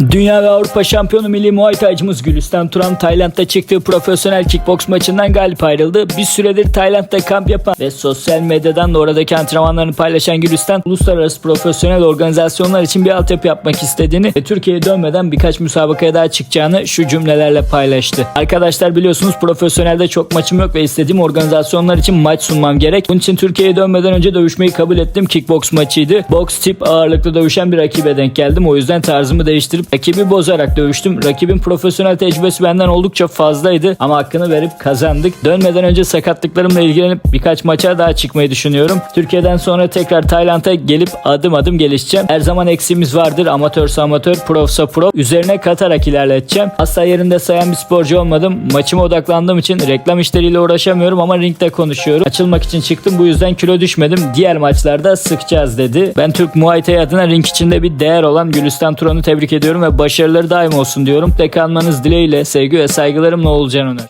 Dünya ve Avrupa şampiyonu milli Muay Thai'cımız Gülistan Turan Tayland'da çıktığı profesyonel kickboks maçından galip ayrıldı. Bir süredir Tayland'da kamp yapan ve sosyal medyadan da oradaki antrenmanlarını paylaşan Gülistan uluslararası profesyonel organizasyonlar için bir altyapı yapmak istediğini ve Türkiye'ye dönmeden birkaç müsabakaya daha çıkacağını şu cümlelerle paylaştı. Arkadaşlar biliyorsunuz profesyonelde çok maçım yok ve istediğim organizasyonlar için maç sunmam gerek. Bunun için Türkiye'ye dönmeden önce dövüşmeyi kabul ettim. Kickboks maçıydı. Boks tip ağırlıklı dövüşen bir rakibe denk geldim. O yüzden tarzımı değiştirip rakibi bozarak dövüştüm. Rakibin profesyonel tecrübesi benden oldukça fazlaydı ama hakkını verip kazandık. Dönmeden önce sakatlıklarımla ilgilenip birkaç maça daha çıkmayı düşünüyorum. Türkiye'den sonra tekrar Tayland'a gelip adım adım gelişeceğim. Her zaman eksiğimiz vardır. Amatörse amatör, profsa pro. Üzerine katarak ilerleteceğim. Asla yerinde sayan bir sporcu olmadım. Maçıma odaklandığım için reklam işleriyle uğraşamıyorum ama ringde konuşuyorum. Açılmak için çıktım bu yüzden kilo düşmedim. Diğer maçlarda sıkacağız dedi. Ben Türk Muay Thai adına ring içinde bir değer olan Gülistan Turan'ı tebrik ediyorum ve başarıları daim olsun diyorum. Tek kalmanız dileğiyle sevgi ve saygılarımla Oğulcan Öner.